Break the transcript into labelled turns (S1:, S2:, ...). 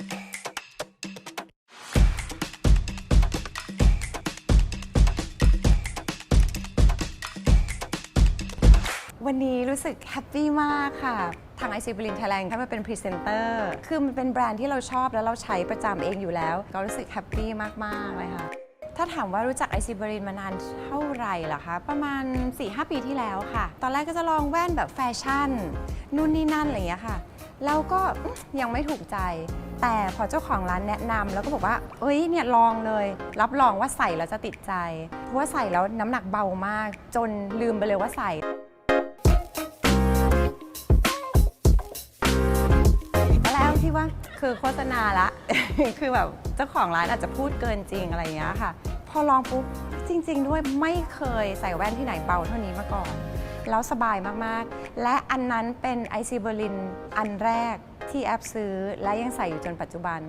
S1: วันนี้รู้สึกแฮปปี้มากค่ะ ทางไอซีบรินไทยแลนด์ให้มาเป็นพรีเซนเตอร์ คือมันเป็นแบรนด์ที่เราชอบแล้วเราใช้ประจำเองอยู่แล้ว ก็รู้สึกแฮปปี้มาก ๆ เลยค่ะ ถ้าถามว่ารู้จักไอซีบรินมานานเท่าไหร่ล่ะคะ ประมาณ 4-5 ปีที่แล้วค่ะ ตอนแรกก็จะลองแว่นแบบแฟชั่น นู่นนี่นั่นอะไรอย่างเงี้ยค่ะ แล้วก็ยังไม่ถูกใจ แต่พอเจ้าของร้านแนะนำแล้วก็บอกว่า เอ้ยเนี่ยลองเลย รับรองว่าใส่แล้วจะติดใจ เพราะว่าใส่แล้วน้ำหนักเบามาก จนลืมไปเลยว่าใส่แล้วที่ว่าคือโฆษณาละ คือแบบเจ้าของร้านอาจจะพูดเกินจริงอะไรอย่างเงี้ยค่ะ พอลองปุ๊บจริง ๆ ด้วยไม่เคยใส่แว่นที่ไหนเบาเท่านี้มาก่อน แล้วสบายมากๆ และอันนั้นเป็นไอซีเบอร์ลินอันแรกที่แอปซื้อและยังใส่อยู่จนปัจจุบัน